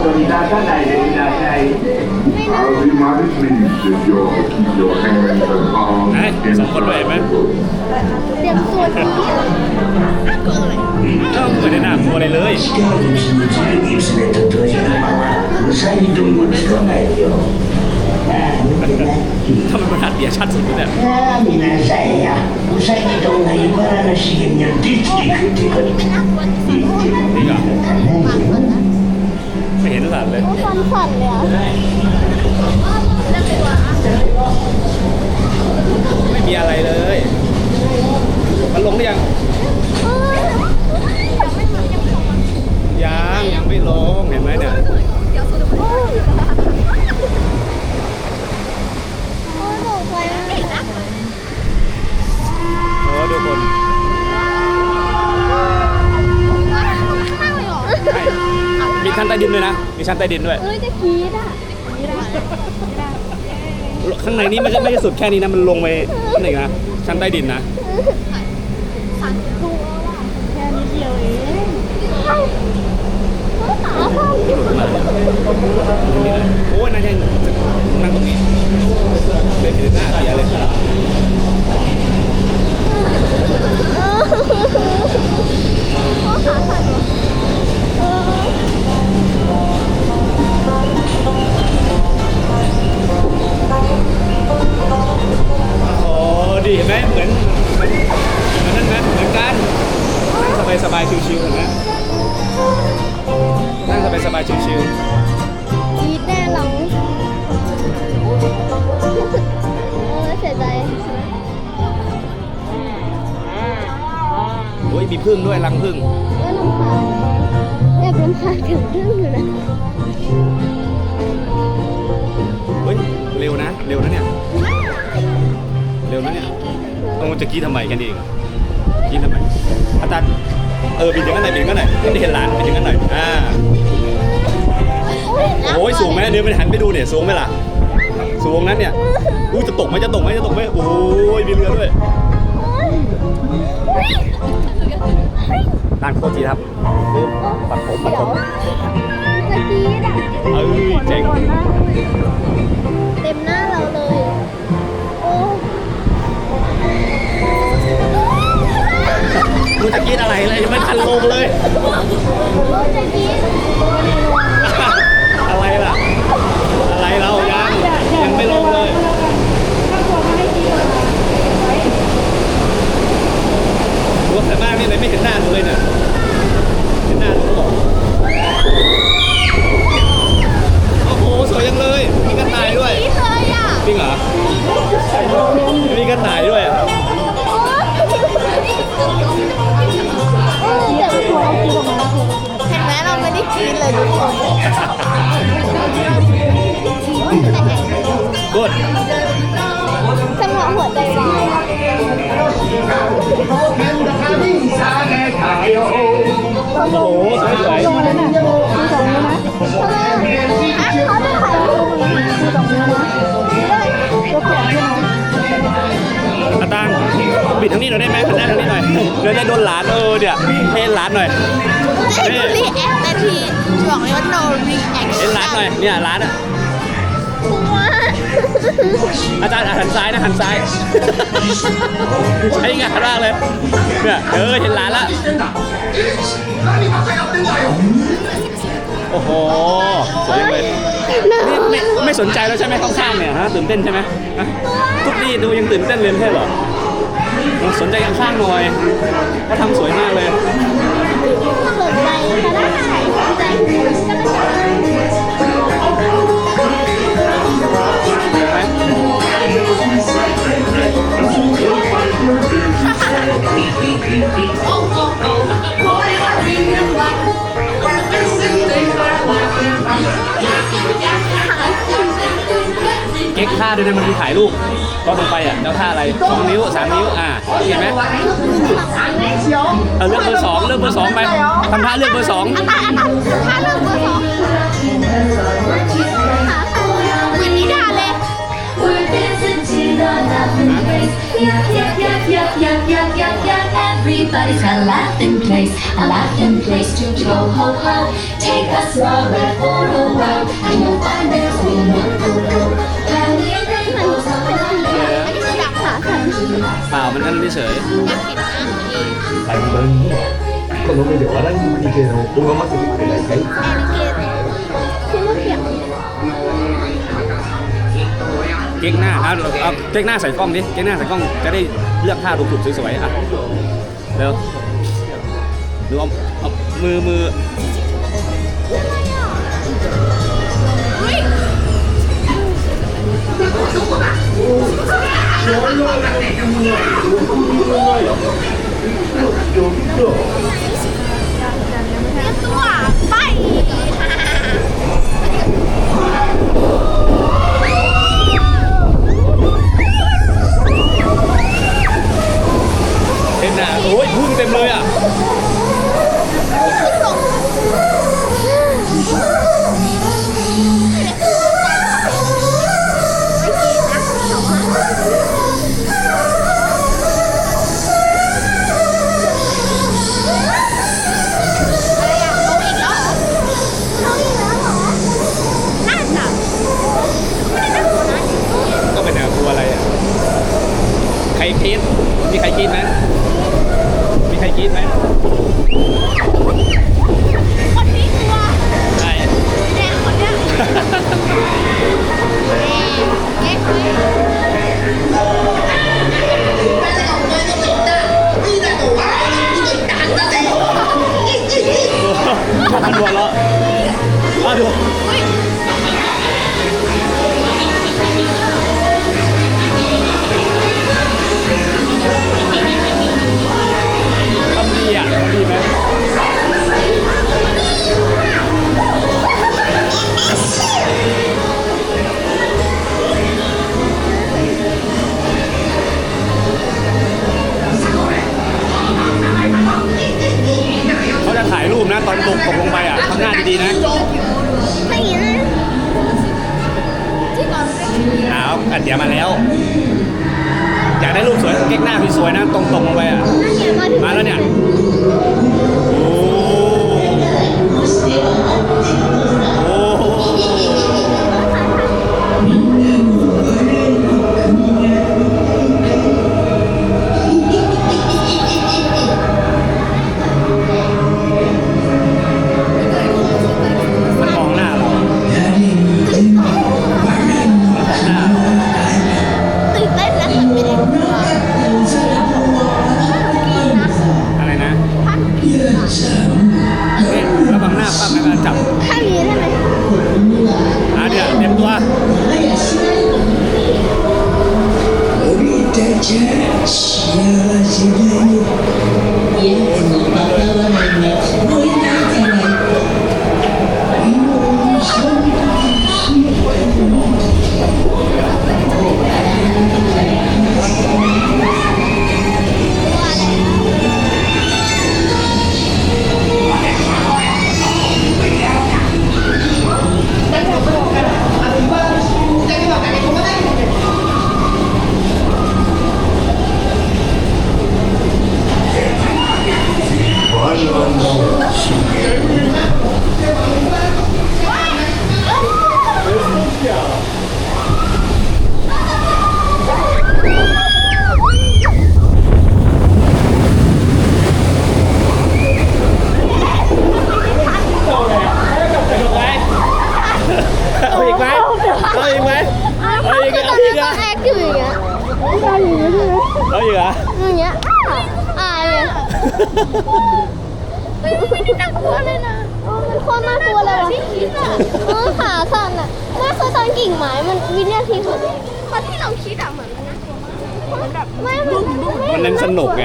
autoridad a la heredad de ahí. I'll be pleased if you'll keep your hands and arms ไหนสองคนเลยไหมเด็ตัวนี้น่ากลัวเลยก็ไม่ได้น่ากลัวอะไรเลยทำไมบรรทัดเดียชัดสุดเลยเนี่ยนี่ก็ ม่เห็นสัตว์เลยฟันสั่นเลยอะมีอะไรเลย มันลงหรือยัง ยังยังไม่ลง เห็นไหมเนี่ย โอ้ยตกใจมาก โอ้ดูคน ข้างเลยเหรอ ใช่ มีชั้นใต้ดินด้วยนะ มีชั้นใต้ดินด้วย เอ้ยจะกรี๊ดอะข้างในนี้ไม่ใช่ไม่ใช่สุดแค่นี้นะ มันลงไปนี่นอีกนะ ชั้นใต้ดินนะดูเอาล่ะแค่นิดเดียวเองเอ้าขาพ่อหลุดมาเลยตรงนี้เลยโอ้ยนายแทนนั่งตรงนี้เดินถือหน้าเสียเลยพ่อายสบายๆชิวกรี๊ดแน่เราเออเสียใจๆโอ้ยมีพึ่งด้วยรังพึ่งก็ลำพานแอบลำพานถึงเรื่องอยู่นะเฮ้ยเร็วนะเร็วนะเนี่ยเร็วนะเนี่ยเอาจะกี้ทำไมกันเองกี้ทำไมอาจารย์เออบินถึงกันไหนบินถึงกันไหนไม่เห็นหลานบินถึงกันหน่อยอ่า โอ้ยสูงไหมเดี๋ยวไปหันไปดูเนี่ยสูงไหมล่ะ สูงนั้นเนี่ยอู้จะตกไหมจะตกไหมจะตกไหมโอ้ยมีเรือด้วยร้านโคตรจีครับปัดผมปัดเดี๋ผยวมจะกรี๊ดอะเอ้ยเจ๋งเต็มหน้าเราเลยโอ้มึงจะกินอะไรเลยยังไม่ทันลงเลยจะกรี๊ด อะไรล่ะ อะไรเรายังยังไม่ลงเลยรถแต่มากนี่เลย ไม่เห็นหน้าหนูเลยเนี่ยเห็นหน้าหนูก็บอกโอ้โหสวยจังเลยมีกระต่ายด้วยกรี๊ดเลยอะจริงเหรอมีกระต่ายด้วยอะเออแต่หัวเรากรี๊ดออกมาเห็นไหมเราไม่ได้กรี๊ดเลยทุกคนกดจังหวะหัวใจวายอะ โอ้โหสวยสวยลงแล้วน่ะคือสองนิ้วนะอะเขาจะถ่ายรูปคือสองนิ้วนะตัวแขนใช่ไหมอาตังบิดทางนี้หน่อยได้ไหมหันหน้าทางนี้หน่อยเดี๋ยวจะโดนหลานเออเดี๋ยวให้หลานหน่อยไอ้ดูรีแอคนาทีบอกเลยว่า no reaction เห็นร้านหน่อยเนี่ยร้านอะว้า อาจารย์หันซ้ายนะหันซ้ายใช้งานมากเลยเนี่ยเออเห็นร้านละโอ้โหสวยเลยนี่ไม่ไม่สนใจแล้วใช่ไหมข้างๆเนี่ยฮะตื่นเต้นใช่ไหมทุกนี่ดูยังตื่นเต้นเลยไม่ใช่เหรอสนใจข้างๆหน่อยเขาทำสวยมากเลยสนใจก็ได้สนใจก็ได้ เก๊กท่าด้วยนะมันมีถ่ายรูปตอนลงไปอะแล้วท่าอะไรสองนิ้วสามนิ้วอ่าเห็นไหมเออเลือกเบอร์สองเลือกเบอร์สองไปทำท่าเลือกเบอร์สองอันนั้นอันนั้นถ้าเลือกเบอร์สองขาขาเหมือนนิดาเลย the laughing place. Yuck, yuck, yuck, yuck, yuck, yuck, yuck, yuck. Everybody's got a laughing place, a laughing place to go ho ho. Take us somewhere for a while, and you'll find there's we know go go. Everything goes on and on. เปล่ามันนั่นเฉย Andando. Cuando me llevaran y que no ponga más que la calle. เก๊กหน้าเอาเอาเก๊กหน้าใส่กล้องดิเก๊กหน้าใส่กล้องจะได้เลือกท่าถูกๆสวยๆอะ เร็วดูเอาเอามือมือตัวไป อ้ยพุ่งเต็มเลยอะน่า อะ แล้ว อยากได้รูปสวยเก๊กหน้าสวยๆนะตรงๆลงไปอะ มาถึงมาแล้วเนี่ย โอ้ ได้อยู่ใช่ไหมเอาอยู่เหรออย่างเงี้ยอ่าอ่าอย่างเงี้ยไม่ได้น่ากลัวเลยนะมันโคตรน่ากลัวเลยว่ะที่คิดอะเออขาสั่นอะไม่เคยตอนกิ่งไม้มันวินาทีสุดตอนที่เราคิดอะเหมือนมันน่ากลัวมากเหมือนแบบไม่มัน มันเล่นสนุกไง